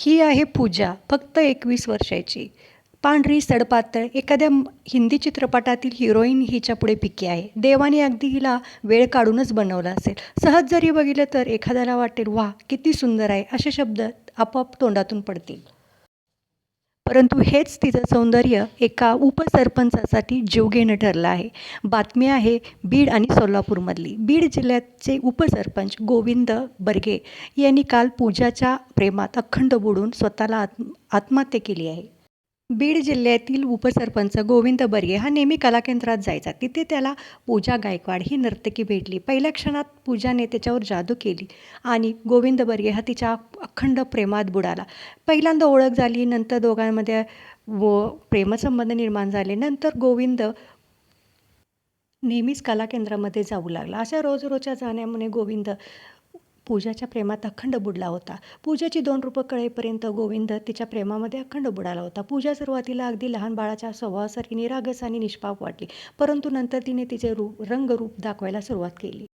ही आहे पूजा फक्त एकवीस वर्षाची. पांढरी सडपातळ एखाद्या हिंदी चित्रपटातील हिरोईन हिच्या पुढे पिके आहे. देवाने अगदी हिला वेळ काढूनच बनवला असेल. सहज जरी बघितलं तर एखाद्याला वाटेल वा किती सुंदर आहे असे शब्द आपोआप तोंडातून पडतील. परंतु हेच तिचं सौंदर्य एका उपसरपंचासाठी जीवघेणं ठरलं आहे. बातमी आहे बीड आणि सोलापूरमधली. बीड जिल्ह्याचे उपसरपंच गोविंद बर्गे यांनी काल पूजाच्या प्रेमात अखंड बुडून स्वतःला आत्म आत्महत्या केली आहे. बीड जिल्ह्यातील उपसरपंच गोविंद बर्गे हा नेहमी कलाकेंद्रात जायचा. तिथे त्याला पूजा गायकवाड ही नर्तकी भेटली. पहिल्या क्षणात पूजाने त्याच्यावर जादू केली आणि गोविंद बर्गे हा तिच्या अखंड प्रेमात बुडाला. पहिल्यांदा ओळख झाली नंतर दोघांमध्ये व प्रेमसंबंध निर्माण झाले. नंतर गोविंद नेहमीच कलाकेंद्रामध्ये जाऊ लागला. अशा रोज रोजच्या जाण्यामुळे गोविंद पूजाच्या प्रेमात अखंड बुडला होता. पूजाची दोन रूपं कळेपर्यंत गोविंद तिच्या प्रेमामध्ये अखंड बुडाला होता. पूजा सुरुवातीला अगदी लहान बाळाच्या स्वभावासारखी निरागस आणि निष्पाप वाटली. परंतु नंतर तिने तिचे रूप रंगरूप दाखवायला सुरुवात केली.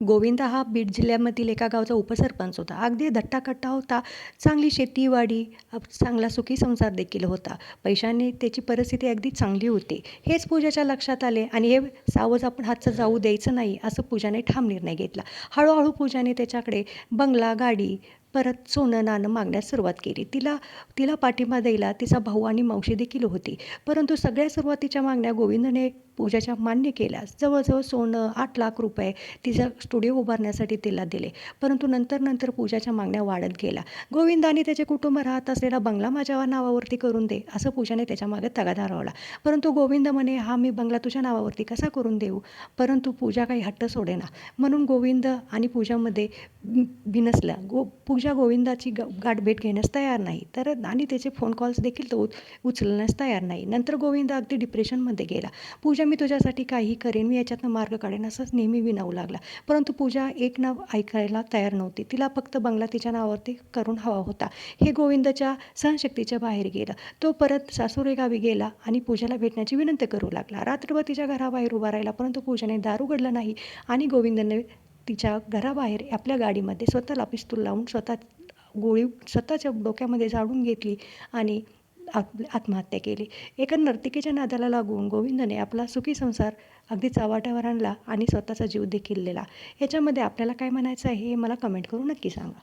गोविंद हा बीड जिल्ह्यामधील एका गावचा उपसरपंच होता. अगदी धट्टाकट्टा होता. चांगली शेतीवाडी चांगला सुखी संसार देखील होता. पैशाने त्याची परिस्थिती अगदी चांगली होती. हेच पूजाच्या लक्षात आले आणि हे सावज आपण हातचं जाऊ द्यायचं नाही असं पूजाने ठाम निर्णय घेतला. हळूहळू पूजाने त्याच्याकडे बंगला गाडी परत सोनं नाणं मागण्यास सुरुवात केली. तिला तिला पाठिंबा द्यायला तिचा भाऊ आणि मावशी देखील होती. परंतु सगळ्या सुरुवातीच्या मागण्या गोविंदने पूजाच्या मान्य केल्यास जवळजवळ सोनं आठ लाख रुपये तिचा स्टुडिओ उभारण्यासाठी तिला दिले. परंतु नंतर नंतर पूजाच्या मागण्या वाढत गेल्या. गोविंदाने त्याचे कुटुंब राहत असलेला बंगला माझ्या नावावरती करून दे असं पूजाने त्याच्यामागे तगादा लावला. परंतु गोविंद म्हणे हा मी बंगला तुझ्या नावावरती कसा करून देऊ परंतु पूजा काही हट्ट सोडेना. म्हणून गोविंद आणि पूजामध्ये बि- बिनसला गो पूजा गोविंदाची ग गाठभेट घेण्यास तयार नाही. तर आणि त्याचे फोन कॉल्स देखील तो उच- उचलण्यास तयार नाही. नंतर गोविंद अगदी डिप्रेशनमध्ये गेला. पूजा मी तुझ्यासाठी काही करेन मी याच्यातनं मार्ग काढेन असंच नेहमी विनावू लागला. परंतु पूजा एक नाव ऐकायला तयार नव्हती. तिला फक्त बंगला तिच्या नावावरती करून हवा होता. हे गोविंदच्या सहनशक्तीच्या बाहेर गेलं. तो परत सासुरे गावी गेला आणि पूजाला भेटण्याची विनंती करू लागला. रात्रभर तिच्या घराबाहेर उभा राहिला परंतु पूजाने दार उघडला नाही आणि गोविंदने तिच्या घराबाहेर आपल्या गाडीमध्ये स्वतःला पिस्तूल लावून स्वतः गोळी स्वतःच्या डोक्यामध्ये जाळून घेतली आणि आत आत्महत्या केली. एका नर्तिकेच्या नादाला लागून गोविंदने आपला सुखी संसार अगदी चव्हाट्यावर आणला आणि स्वतःचा जीव देखील दिला. याच्यामध्ये आपल्याला काय म्हणायचं आहे हे मला कमेंट करून नक्की सांगा.